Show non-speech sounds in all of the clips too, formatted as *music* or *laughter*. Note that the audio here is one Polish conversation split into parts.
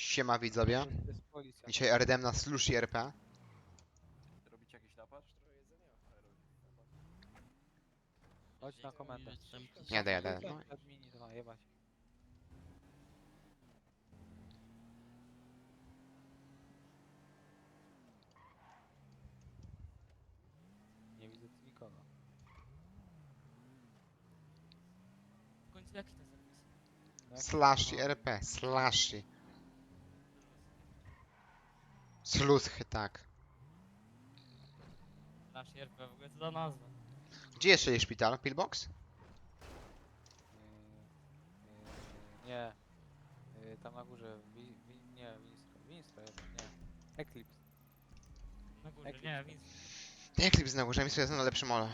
Siema widzowie. To jest policja. Dzisiaj RDM na Slushy RP. Robicie jakiś napad? Chodź na komendę. Jadę, jadę. No. Admini, to jebać. Nie widzę tu nikogo. W końcu jaki to serwis? No jak- RP, Slushy. Sluschy, tak. Nasz RP w ogóle co za nazwa. Gdzie jeszcze jest szpital? Pillbox? Yy, yy, nie. Yy, tam na górze. Wi, wi, nie, Winstra. Winstra chyba, nie. Eclipse. Na górze, Jakiś nie, tam. więc... Ten klip z mi sobie na lepszy molo.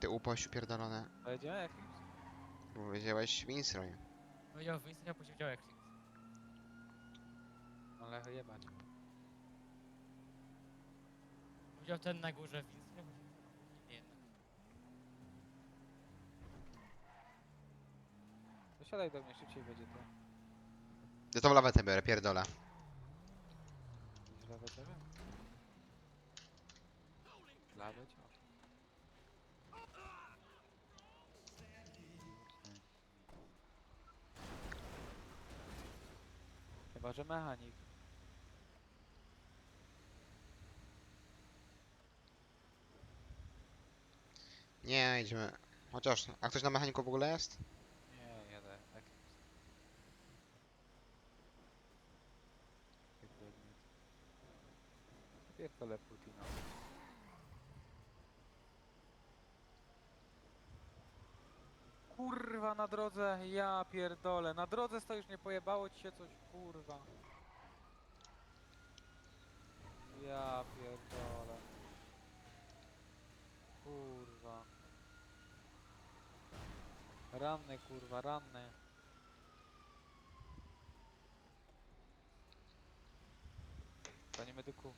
Ty upoś upierdolone. Powiedziałem Eclipse? Powiedziałeś Winsroy. Powiedział w Instagramie, a później widział jak. Ale jebać. Powiedział ten na górze, więc powiedział nie jednak. Dosiadaj do mnie, szybciej będzie to. Ja tą lawetę biorę, pierdolę. Źle będziemy? Lawę cię. Chyba, że mechanik. Nie, idziemy. Chociaż, a ktoś na mechaniku w ogóle jest? Nie, jadę. Tak. Pierdolnie. Pierdolę Putina. Kurwa na drodze, ja pierdolę. Na drodze stoisz, nie pojebało ci się coś, kurwa. Ja pierdolę. Kurwa. Ranny, kurwa, ranny. Panie medyku.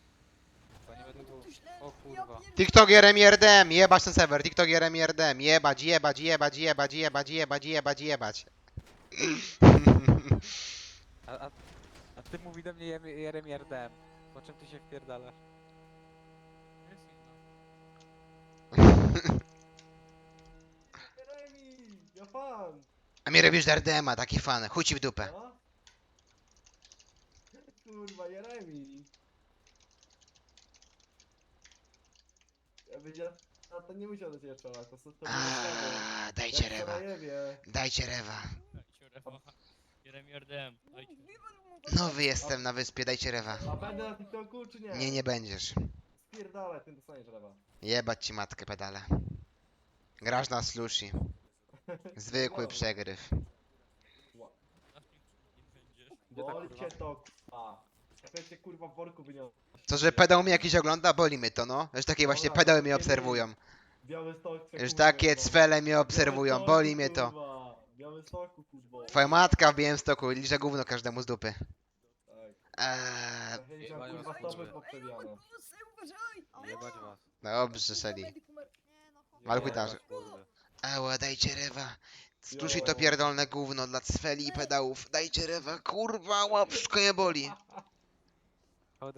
Panie medyku. O kurwa. TikTok Jeremy RDM, jebać ten serwer, TikTok Jeremy RDM, jebać, jebać, jebać, jebać, jebać, jebać, jebać, jebać. A, a, a ty mówi do mnie Jeremy RDM. Po czym ty się wpierdalasz? Jest inno. A mi robisz RDM-a, taki fan, chuj ci w dupę. No? Kurwa, Jeremi! Ja będzie... A to nie musiał do ciebie to są to Aaaa, dajcie rewa, dajcie rewa. Rewa. Nowy jestem na wyspie, dajcie rewa. A będę na TikToku czy nie? Nie, nie będziesz. Spierdalaj, ty dostaniesz lewa. Jebać ci matkę pedale. Grasz na slushy. Zwykły przegryw. Bolcie to kurwa. Cię kurwa w worku. Co, że pedał mi jakiś ogląda? Boli mnie to, no. Że takie właśnie pedały mnie obserwują. Że takie cwele mnie obserwują, boli mnie to. Twoja matka w stoku liże gówno każdemu z dupy. Eee, dobrze, Seli. Nie no, Ała, dajcie rewa. Jo. to pierdolne gówno dla cweli i pedałów. Dajcie rewa, kurwa, łap, wszystko nie boli.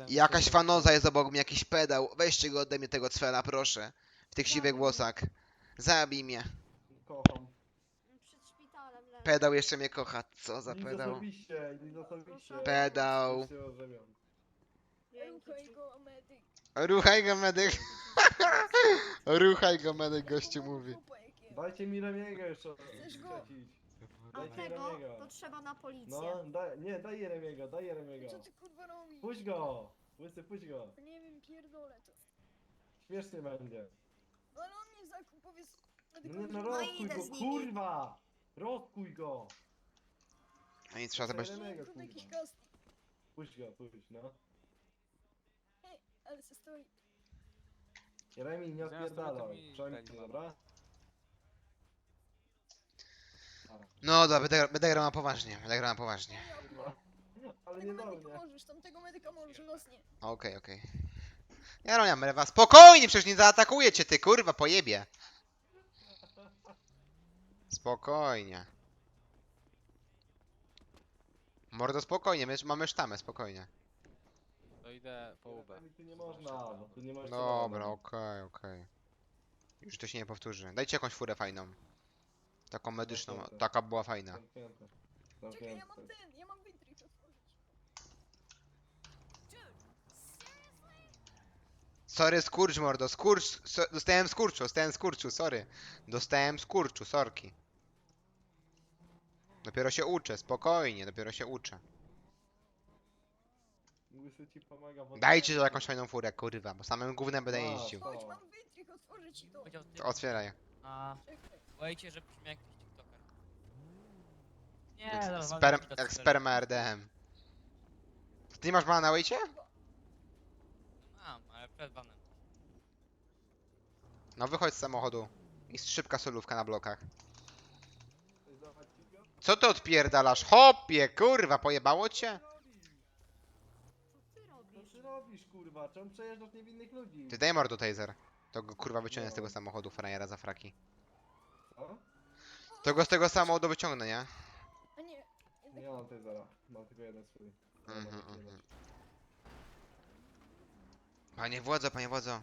Jakaś fanoza jest obok mnie, jakiś pedał. Weźcie go ode mnie tego cwela, proszę. W tych siwych włosach. Zabij mnie. Kocham. Przed szpitalem leży. Pedał jeszcze mnie kocha. Co za Nic pedał? osobiście, nic osobiście. Pedał. Się ożenią. Dzięki. Ruchaj go medyk. Ruchaj go medyk, *laughs* gościu mówi. Dajcie mi Remiego jeszcze. Chcesz go? przecić. A Dajcie tego Remiego. to trzeba na policję. No, daj, nie, daj Jeremiego, daj Jeremiego. Co ty kurwa robisz? Puść go! Łysy, puść go. Nie wiem, pierdolę to. Śmiesznie będzie. Ale on mnie zakuł, powiedz... No nie, no kurwa- rozkuj idę go, z nimi. kurwa! Rozkuj go! No i trzeba zobaczyć. Jakiś kurwa. casting. Puść go, puść, no. Hej, ale se stoi. Jeremi, nie Zamiast to odpierdalaj. mi tak dobra? No dobra, będę, będę grał na poważnie. Będę grał na poważnie. Ale nie Tego do medyka mnie. możesz, tamtego medyka możesz, losnie. Okej, okej. Ja roniam rewa. Spokojnie, przecież nie zaatakuje cię ty, kurwa, pojebie. Spokojnie. Mordo, spokojnie, my mamy sztamę, spokojnie. To idę po UB. Tam tu nie można, bo tu nie można. Dobra, okej, okej. Już to się nie powtórzy. Dajcie jakąś furę fajną. Taką medyczną, Zamknięte. taka była fajna. Zamknięte. Czekaj, ja mam Zamknięte. ten, ja mam wytrych otworzyć. Sorry, skurcz mordo, skurcz, so, dostałem skurczu, dostałem skurczu, sorry. Dostałem skurczu, sorki. Dopiero się uczę, spokojnie, dopiero się uczę. Łysy ci pomaga w Dajcie to jakąś fajną furę, kurwa, bo samym gównem będę A, jeździł. to- Chodź, mam wytrych otworzyć ci to. Powiedział ty. To Otwieraj. A, Czekaj. Boicie, że brzmi jak jakiś tiktoker. Nie, Jak, dobra, sperm, jak sperma RDM. Ty nie masz bana na wejcie? Mam, ale przed vanem. No wychodź z samochodu. I szybka solówka na blokach. Co ty odpierdalasz? Hopie, kurwa, pojebało cię? Co ty Co robisz? ty robisz, kurwa? Czemu przejeżdżasz niewinnych ludzi? Ty daj mordo taser. To go kurwa wyciągnę z tego No. samochodu, frajera za fraki. Co? To go z tego samochodu wyciągnę, nie? A nie, jednak Nie mam tej zera. Mam tylko jeden swój. Mhm, mhm. Panie władzo, panie władzo.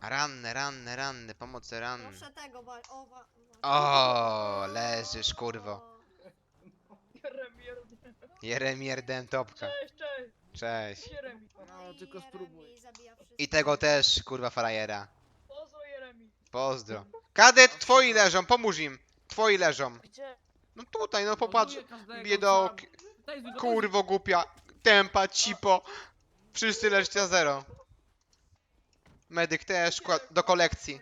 Ranny, ranny, ranny, pomocy ranny. Proszę tego, ba... o, wa... O, leżysz, kurwo. O, Jeremi RDM topka. Cześć, cześć, Cześć. Jeremi. No, i tylko spróbuj. I tego też, kurwa, frajera. Pozdro, Jeremi. Pozdro. Kadet, twoi leżą, pomóż im. Twoi leżą. Gdzie? No tutaj, no popatrz. Biedoki. Kurwo głupia. Tempa, cipo. Wszyscy leżcie za zero. Medyk też, do kolekcji.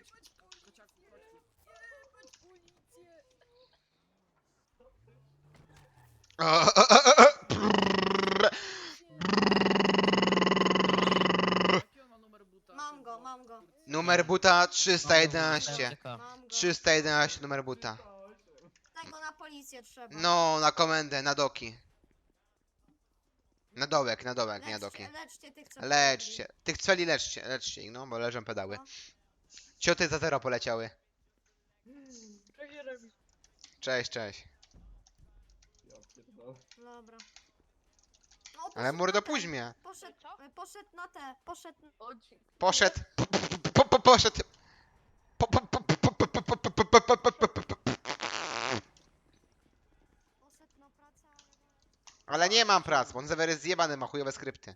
Mam go, mam go, Numer buta 311. mam go. 311 numer buta. Tego na policję trzeba. No, na komendę, na doki. Na dołek, na dołek, nie na doki. Leczcie, tych, co Leczcie. Tych cweli leczcie, leczcie ich, no, bo leżą pedały. No. Cioty za zero poleciały. Cześć. Cześć, cześć. Ja pierdolę. pobili. Dobra. No, Ale poszedł mordo na te, puść mnie. Poszedł, poszedł na te, poszedł... Poszedł. Po, po, poszedł. Poszedł ale... Nie mam prac, bo on Zewer jest zjebany, ma chujowe skrypty.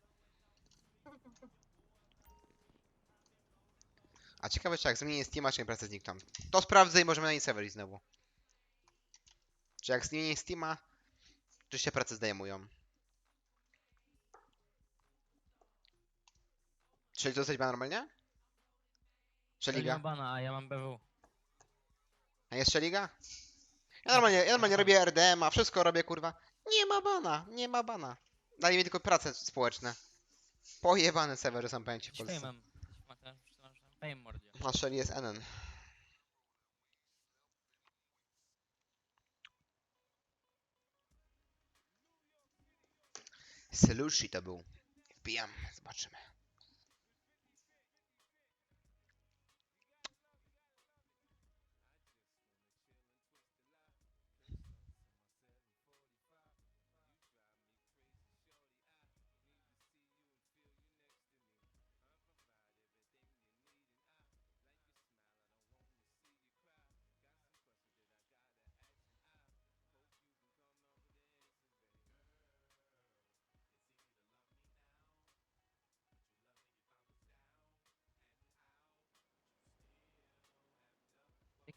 A ciekawe czy jak zmienię Steama, czy mi prace znikną. To sprawdzę i możemy na niej serwer znowu. Czy jak zmienię Steama, czy się prace zdejmują. Czyli to dostać ban normalnie? Szeliga? bana, a ja mam BW. A jest Szeliga? Ja normalnie, ja normalnie robię RDM, a wszystko robię kurwa. Nie ma bana, nie ma bana. Dali mi tylko prace społeczne. Pojebane serwery są pojęci w Polsce. fejmem. Masz mordzie. A Szeli jest NN. Selushi to był. Wbijam, zobaczymy.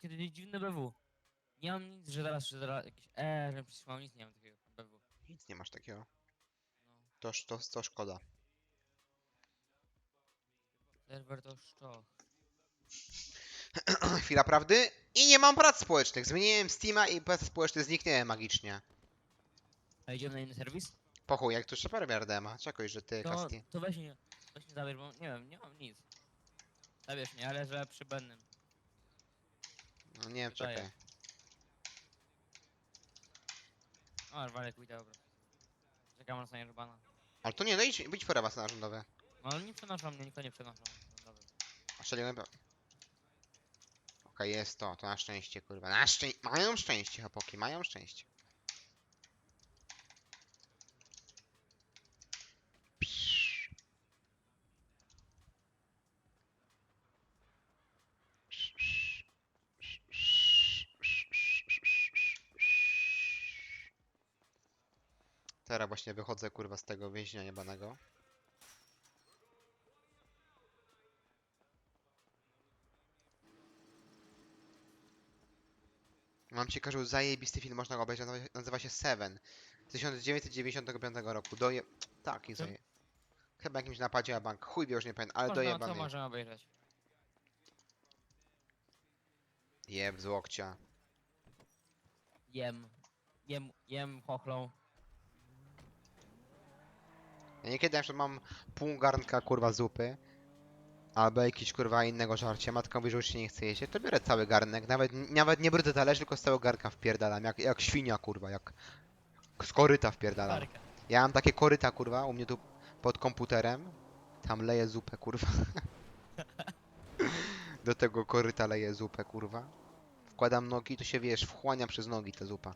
Jakie to jest dziwne BW. Nie mam nic, że zaraz, że zaraz jakieś E, że przecież mam nic, nie mam takiego BW. Nic nie masz takiego. No. To, to, to szkoda. Serwer to szczoch. *clears throat* Chwila prawdy. I nie mam prac społecznych. Zmieniłem Steama i prace społeczne zniknęły magicznie. A idziemy na inny serwis? Po chuj, jak tu jeszcze parę RDMa. Czekaj, że ty, To, Kasti. to weź mnie, weź mnie zabierz, bo nie wiem, nie mam nic. Zabierz mnie, ale że przy bennym. No nie wiem, Wydaje. czekaj. O, walek pójdę, dobra. Czekam na stanie bana. Ale to nie, no idź, idź fora na rządowe. No ale nie przenoszą mnie, nikt nie przenoszą. Dobra. A Okej, jest to, to na szczęście, kurwa. Na szczęście. Mają szczęście, chłopaki, mają szczęście. Teraz właśnie wychodzę kurwa z tego więzienia niebanego. Mam ci każdy zajebisty film, można go obejrzeć, nazywa- się Seven. Z 1995 roku. Doje... Taki Czym? zaje... Chyba jakimś napadzie na bank. Chuj wie, już nie pamiętam, ale Można, dojebany. co możemy obejrzeć? Jeb z łokcia. Jem. Jem, jem chochlą. Ja niekiedy na przykład mam pół garnka kurwa zupy. Albo jakiś kurwa innego żarcia. Matka mówi, że już się nie chce jeść. To biorę cały garnek. Nawet, nawet nie brudzę talerz, tylko z całego garnka wpierdalam. Jak, jak świnia kurwa, jak z koryta wpierdalam. Ja mam takie koryta kurwa u mnie tu pod komputerem. Tam leję zupę kurwa. *laughs* Do tego koryta leję zupę kurwa. Wkładam nogi, to się wiesz, wchłania przez nogi ta zupa.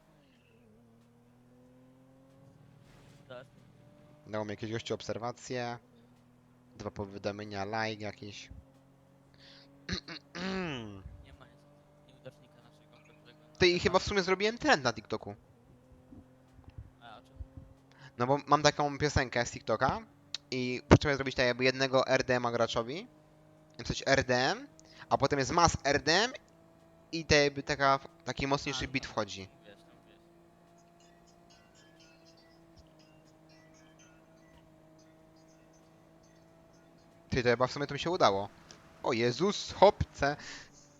Dało mi jakieś gości obserwacje. Dwa powiadomienia, like jakieś. Nie ma nieudacznika naszego pewnego. Ty i chyba w sumie zrobiłem trend na TikToku. A, o czym? No bo mam taką piosenkę z TikToka i trzeba zrobić tak jakby jednego RDM-a graczowi. Coś RDM, a potem jest mas RDM i te jakby taka, taki mocniejszy beat no. wchodzi. Ty, to chyba w sumie to mi się udało. O Jezus, hopce.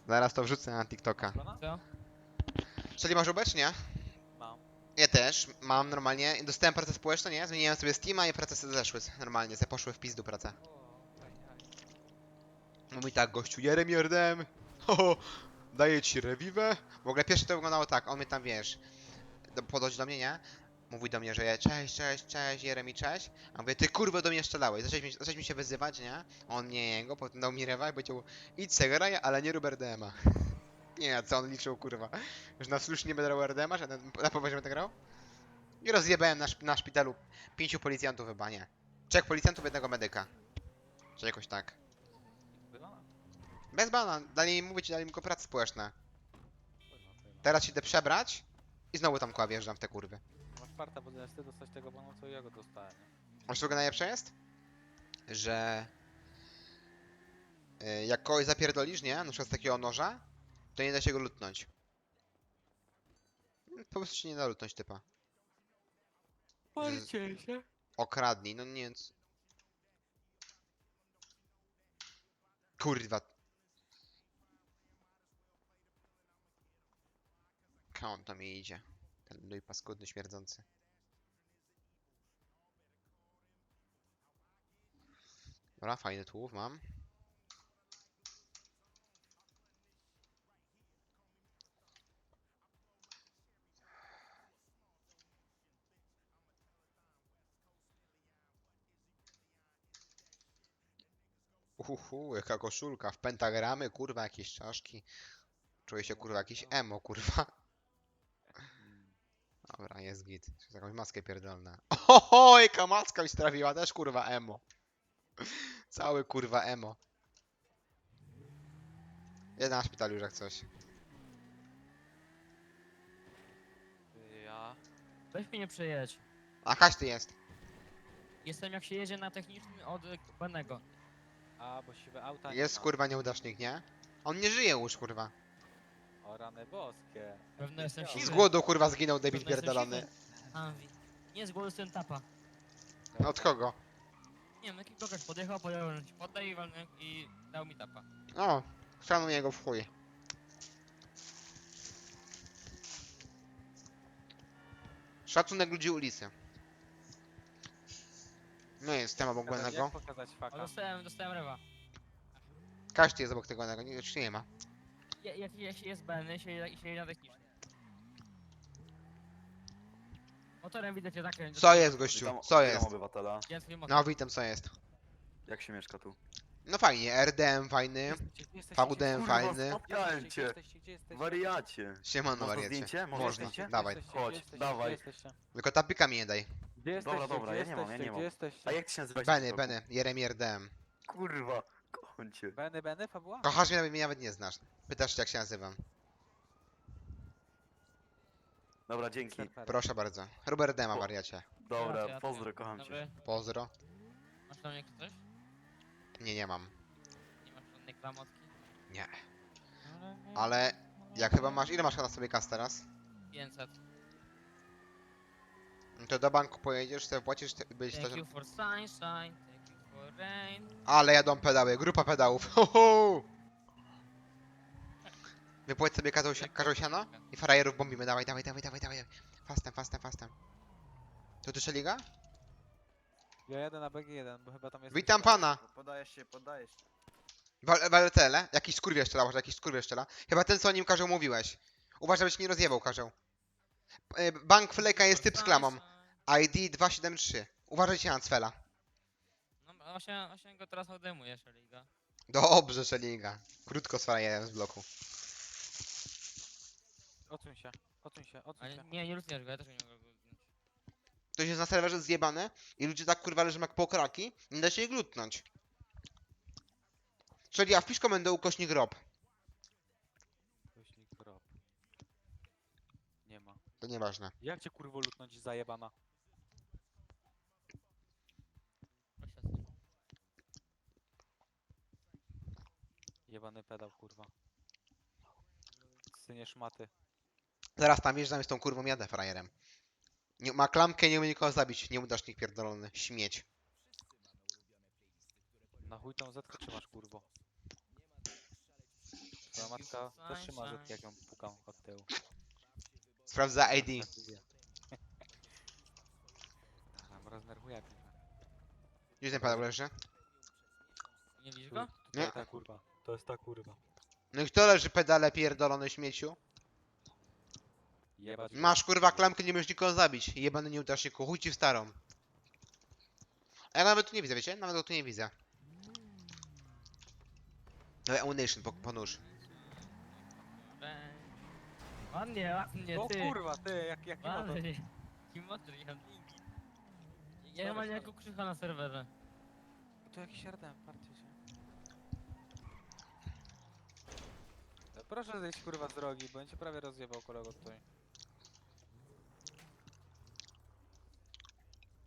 Zaraz to wrzucę na TikToka. Co? Czyli masz obecnie? Mam. Ja też. Mam normalnie. Dostałem pracę społeczną, nie? Zmieniłem sobie Steama i prace sobie zeszły. Normalnie, se poszły w pizdu pracę. O, fajnie, fajnie. Mówi tak, gościu, Jeremy RDM. *laughs* Ho, daję ci rewiwę. W ogóle pierwsze to wyglądało tak, on mnie tam, wiesz, podchodzi do mnie, nie? Mówi do mnie, że ja, cześć, cześć, cześć, Jeremy, cześć. A mówię, ty kurwa do mnie strzelałeś. Mi się wyzywać, nie? On nie jego, potem dał mi rewa i powiedział, idź se graj, ale nie rób RDMa. *laughs* nie, co on liczył, kurwa? Że na slusz nie będę grał RDMa, że na, na poważnie będę grał? I rozjebałem na, na szpitalu pięciu policjantów chyba, nie. Trzech policjantów, jednego medyka. Czy jakoś tak. Bez bana, dali mi mówić, dali mi tylko prace społeczne. Teraz się idę przebrać i znowu tam kła wjeżdżam w te kurwy. Masz parta, bo zamiast ty dostać tego bonu, co ja go dostałem. Wiesz, co najlepsze jest? Że y, jak kogoś zapierdolisz, nie? Na przykład z takiego noża, to nie da się go lutnąć. Po prostu się nie da lutnąć typa. Palcie się. Okradnij, no nie c- Kurwa. Kąt to mi idzie. Ten luj paskudny, śmierdzący. Dobra, fajny tłów mam. Uhu, jaka koszulka, w pentagramy, kurwa, jakieś czaszki. Czuję się, kurwa, jakiś emo, kurwa. Dobra, jest git. Jeszcze Jakąś maskę pierdolna. *laughs* Oho, jaka maska mi strawiła, też kurwa emo. Cały kurwa emo. Jeden na szpitalu już jak coś. Ja. Weź mnie nie przejedź. A kaś ty jest. Jestem jak się jedzie na technicznym od Benego. A, bo siwe auta nie Jest ma. kurwa nieudacznik, nie? On nie żyje już kurwa. O rany boskie. Pewno jestem Z siwy. Głodu kurwa zginął debil Pewno jestem pierdolony. siwy. A, wi- Nie, z głodu jestem tapa. No od kogo? Nie wiem, jakiś kogoś podjechał, powiedział, że ci poddaj i i dał mi tapa. O, szanuję go w chuj. Szacunek ludzi ulicy. No jest temat obok Pokazać-. Jak pokazać O, faka? dostałem, dostałem rewa. Każdy jest obok tego błędnego, nie, już nie ma. Je- jest Benny, się, je- się jedzie na technicznym. Motorem widzę cię zakręć. Co jest gościu? Witam, Co witam jest? obywatela. Gdzie twój motor? No witam, co jest? Jak się mieszka tu? No fajnie, RDM fajny. Gdzie jesteście? VDM fajny. Spotkałem Gdzie cię. jesteście? Gdzie jesteście? Wariacie. Siemano Można wariacie. zdjęcie? Można Można, zdjęcie? dawaj. Gdzie Chodź, jesteście? dawaj. Gdzie jesteście? Tylko tapika mi nie daj. Gdzie jesteście? Dobra, dobra, Gdzie ja nie mam, ja nie mam. Gdzie jesteście? A jak ty się nazywasz? Beny, RDM. Kurwa, cię. Beny, Beny, fabuła? Kochasz mnie, nawet mnie nawet nie znasz. Pytasz, jak się nazywam. Dobra, dzięki. Serwer. Proszę bardzo. Robert Dema, wariacie. Dobra, pozdro, kocham cię. Dobry. Pozdro. Masz tam jak coś? Nie, nie mam. Nie masz żadnej klamotki? Nie. Ale jak chyba masz... Ile masz na sobie kas teraz? 500. No To do banku pojedziesz, sobie płacisz, byś Thank to... you for sunshine, ale jadą pedały, grupa pedałów. *laughs* Ho, ho! Sobie kazusia, i frajerów bombimy. Dawaj, dawaj, dawaj, dawaj, dawaj. Fastem, fastem, fastem. To ty liga? Ja jadę na BG1, bo chyba tam jest... Witam pana! No, podajesz się, podajesz się. Wal- Jakiś skurwiel strzela, uważaj, jakiś skurwiel strzela. Chyba ten, co o nim, Karzeł, mówiłeś. Uważaj, żebyś nie rozjebał, Karzeł. E, bank Fleka jest typ z klamą. ID 273. Uważajcie na Cwela. 8, 8 go teraz odejmuje Szeliga. Dobrze, Szelinga. Krótko z z bloku. Odsuń się, odsuń się, odsuń się. nie, nie lutniesz go, ja też nie mogę go jest na serwerze zjebane i ludzie tak kurwa leżą jak pokraki, nie da się ich glutnąć. Czyli a wpisz komendę ukośnik rob. Kośnik rob. Nie ma. To nieważne. Jak cię kurwo lutnąć zajebana? Jebany pedał kurwa. Synie szmaty. Zaraz tam jeżdżam z tą kurwą jadę frajerem. Nie, ma klamkę, nie umie nikogo zabić. Nie udacznik pierdolony. Śmieć. Na chuj tą zetkę trzymasz kurwo. Twoja matka też trzyma zetkę jak ją pukam od tyłu. Sprawdza ID. Tam *laughs* roznerwuję kurwa. Gdzie ten pedał leży? Nie widzisz go? tutaj Nie. ta kurwa. To jest ta kurwa. No i kto leży pedale pierdolony śmieciu? Jebać. Masz kurwa klamkę, nie możesz nikogo zabić. Jebany nieudaczniku, chuj ci w starą. A ja nawet tu nie widzę, wiecie? Nawet go tu nie widzę. No Ammunition, po, po nóż. Ładnie, ładnie, O ty. kurwa, ty, jak, jak nie ma to. Ładnie. Kimotry, ja. Ja mam jako krzycha na serwerze. Tu jakiś RDM, parcie się. No Proszę zejść kurwa z drogi, bo cię prawie rozjebał kolego tutaj.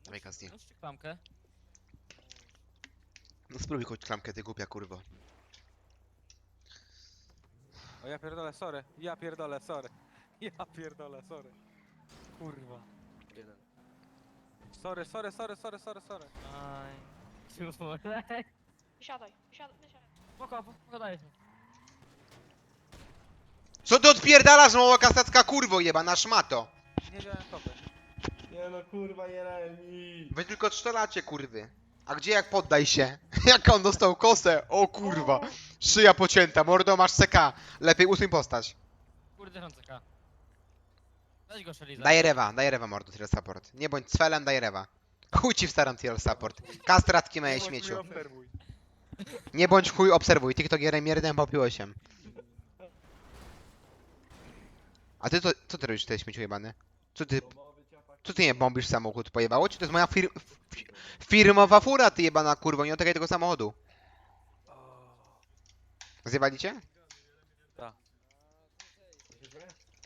Dawaj Kasti. Nóż czy klamkę? No spróbuj choć klamkę, ty głupia kurwo. O ja pierdolę, sorry. Ja pierdolę, sorry. Ja pierdolę, sorry. Kurwa. Sorry, sorry, sorry, sorry, sorry, sorry. Aj. Super. Siadaj, siadaj, siadaj. Spoko, spoko, dajesz mi. Co ty odpierdalasz, mała kasacka kurwo jebana szmato? Nie wziąłem kopy. Nie no kurwa Jeremi. Wy tylko strzelacie kurwy. A gdzie jak poddaj się? Jak on dostał kosę? O kurwa. Szyja pocięta, mordo masz CK. Lepiej usuń postać. Kurde, on CK. Weź go, Szeliza. Daj rewa, daj rewa mordo, tier support. Nie bądź cfelem, daj rewa. Chuj ci w starą tier support. Kastratki moje śmieciu. Nie bądź chuj, obserwuj. TikTok Jerem 1 popił 8. A ty to, co ty robisz tutaj śmieciu jebany? Co ty, co ty nie bombisz samochód? Pojebało ci? To jest moja fir fi- firmowa fura, ty jebana kurwo, nie otykaj tego samochodu. Zjebali cię?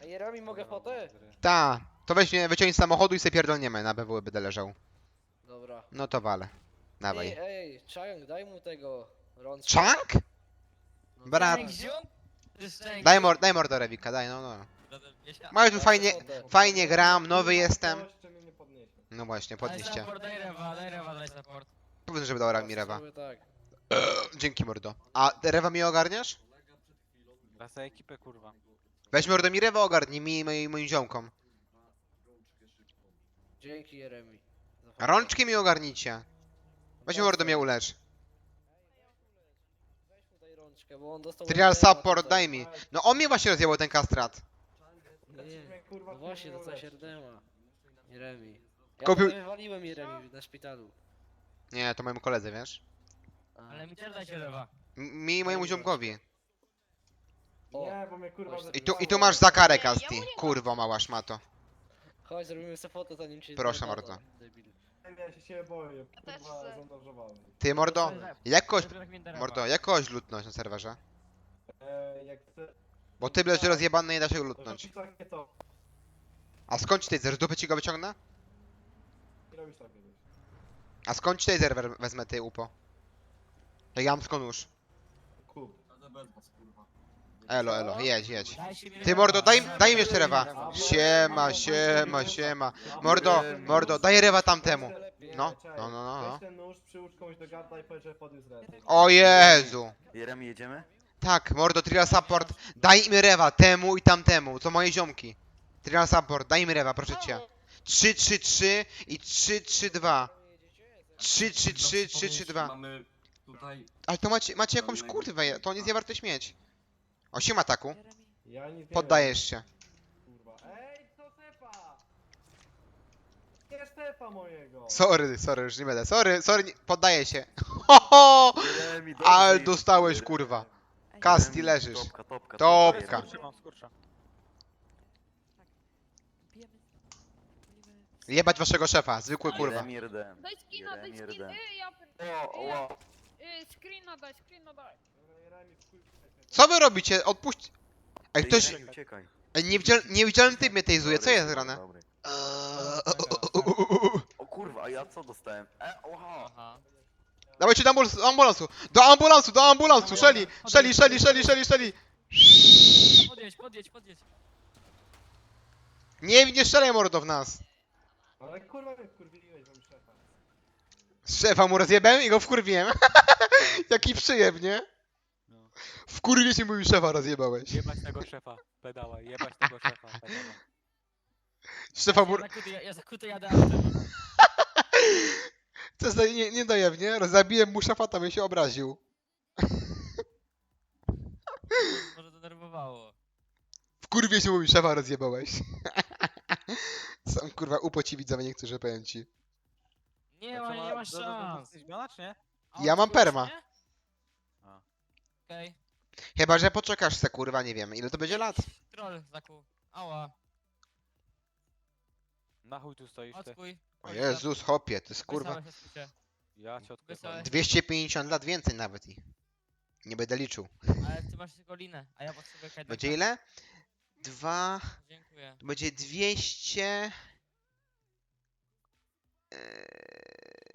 A Jeremi mogę fotę? Ta. To weź mnie, wyciągnij z samochodu i se pierdolniemy. Na BW będę leżał. Dobra. No to wale. Ej, Dawaj. ej, Chang, daj mu tego rączka. Chunk? No, Brat. daj. Daj, mor daj mordo Rewika, daj, no no. Mają tu fajnie, fajnie gram, nowy jestem. Jeszcze mnie nie podniesie. No właśnie, podnieście. daj rewa, daj rewa, daj support. Powiedz, żeby dał mi rewa. Tak. *clears throat* Dzięki mordo. A rewa mi ogarniasz? Za ekipę kurwa. Weź mordo mi rewa ogarnij mi i moim, moim ziomkom. Dzięki Jeremi. za. Rączki mi ogarnijcie. Weź mordo mnie ulecz. Weź mu daj rączkę, bo on dostał... Trial support, daj mi. No on mnie właśnie rozjebał ten kastrat. Nie, nie. No właśnie, to kurwa, coś uleczy. Erdema. Jeremi. Ja Kupił- Kupił... wywaliłem Jeremi na szpitalu. Nie, to mojemu koledze, wiesz? A. Ale mi też dajcie rewa. M- Mi i mojemu ziomkowi. O, Nie, bo mnie kurwa I tu, i tu masz za karę, Nie, ja mu Kasti. Kurwo, mała szmato. Chodź, zrobimy sobie fotę zanim cię Proszę bardzo. debil. Ja się ciebie boję. Też Kurwa, chcę. zandażowałem. Ty, mordo, jak kogoś, Żeby mnie denerwował. mordo, jak kogoś lutnąć na serwerze? Eee, jak chcę... Bo ty leży rozjebany, nie da się go lutnąć. takie to. A skąd ci taser? Z dupy ci go wyciągnę? I robisz tak kiedyś. A skąd ci taser we- wezmę ty upo? Jak ja mam nóż? Bez was, kurwa. Elo, elo, jedź, jedź. Ty mordo, daj, daj mi jeszcze rewa. Siema, siema, siema. Mordo, mordo, daj rewa tamtemu. No, no, no, no, no. Weź ten nóż, przyłóż komuś do gardła i powiedz, że podniósł. O Jezu. Jeremy, jedziemy? Tak, mordo, trial support, daj im rewa, temu i tamtemu, to moje ziomki. Trial support, daj im rewa, proszę cię. 3, 3, 3 i 3, 3, 2. 3, 3, 3, 3, 3, 2. Mamy tutaj Ale to macie, macie jakąś kurwę, to nic nie warto śmieć. O, siema taku, Ja nic nie poddajesz się. wiem, kurwa. Ej, co tepa? Nie tepa mojego. Sorry, sorry, już nie będę. Sorry, sorry, nie, poddaję się. *laughs* Ho, ho! Ale dostałeś, kurwa. Kasti leżysz. Topka, topka, Topka. Jeremy. Skurczę mam, skurczę. Jebać waszego szefa, zwykły kurwa. Daj screena, daj Jeremy, screen. RDM. Ej, ja pier- O, o, o. Ej, screena daj, screena daj. Co wy robicie? Odpuść... Ej, ktoś... Jeremy, uciekaj. Ej, niewidzial... niewidzialny typ mnie tejzuje, co jest grane? Dobry. Eee, O kurwa, a ja co dostałem? E, oha. Aha. Dawajcie do ambulans- do ambulansu! Do ambulansu, do ambulansu! Szeli! Szeli, szeli, szeli, szeli, szeli! Podjedź, podjedź, podjedź. Nie, nie strzelaj mordo w nas! Ale kurwa wkurwiłeś, wam szefa. Szefa mu rozjebałem i go wkurwiłem. *laughs* Jaki przyjeb, nie? No. Wkurwie się mój szefa rozjebałeś. Jebać tego szefa, pedała, jebać tego szefa, pedała. Szefa mu... Ja zakuty, ja, ja zakuty jadę autem. *laughs* Co za nie, nie dojewnie? Zabiłem mu szefa, tam się obraził. *laughs* Może denerwowało. Wkurwie się mój szefa rozjebałeś. *laughs* Sam kurwa upoci widzowie niektórzy powiem ci. Nie ma, nie masz szans. Zmiana czy nie? A Ja mam perma. A. Okej. Chyba, że poczekasz se kurwa, nie wiem ile to będzie lat. Troll zakuł. Ała. Na chuj tu stoisz ty. Odkuj. O Jezus, hopie, to jest kurwa. Ja cię. Wysłałeś. 250 lat więcej nawet i. Nie będę liczył. Ale ty masz tylko linę, a ja potrzebuję kajdaka. Będzie ile? Dwa. Dziękuję. To będzie 200.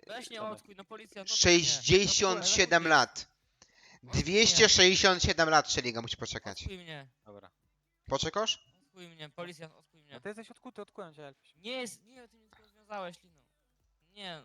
Weź nie odkuj, no policja. odkuj mnie. 67 Odkuj, lat. 267 lat Szeliga musi poczekać. Odkuj mnie. Dobra. Poczekasz? Odkuj mnie, policja, odkuj mnie. No ty jesteś odkuty, odkułem cię. Elpiś. Nie jest, nie, ty mnie tylko związałeś liną. Nie,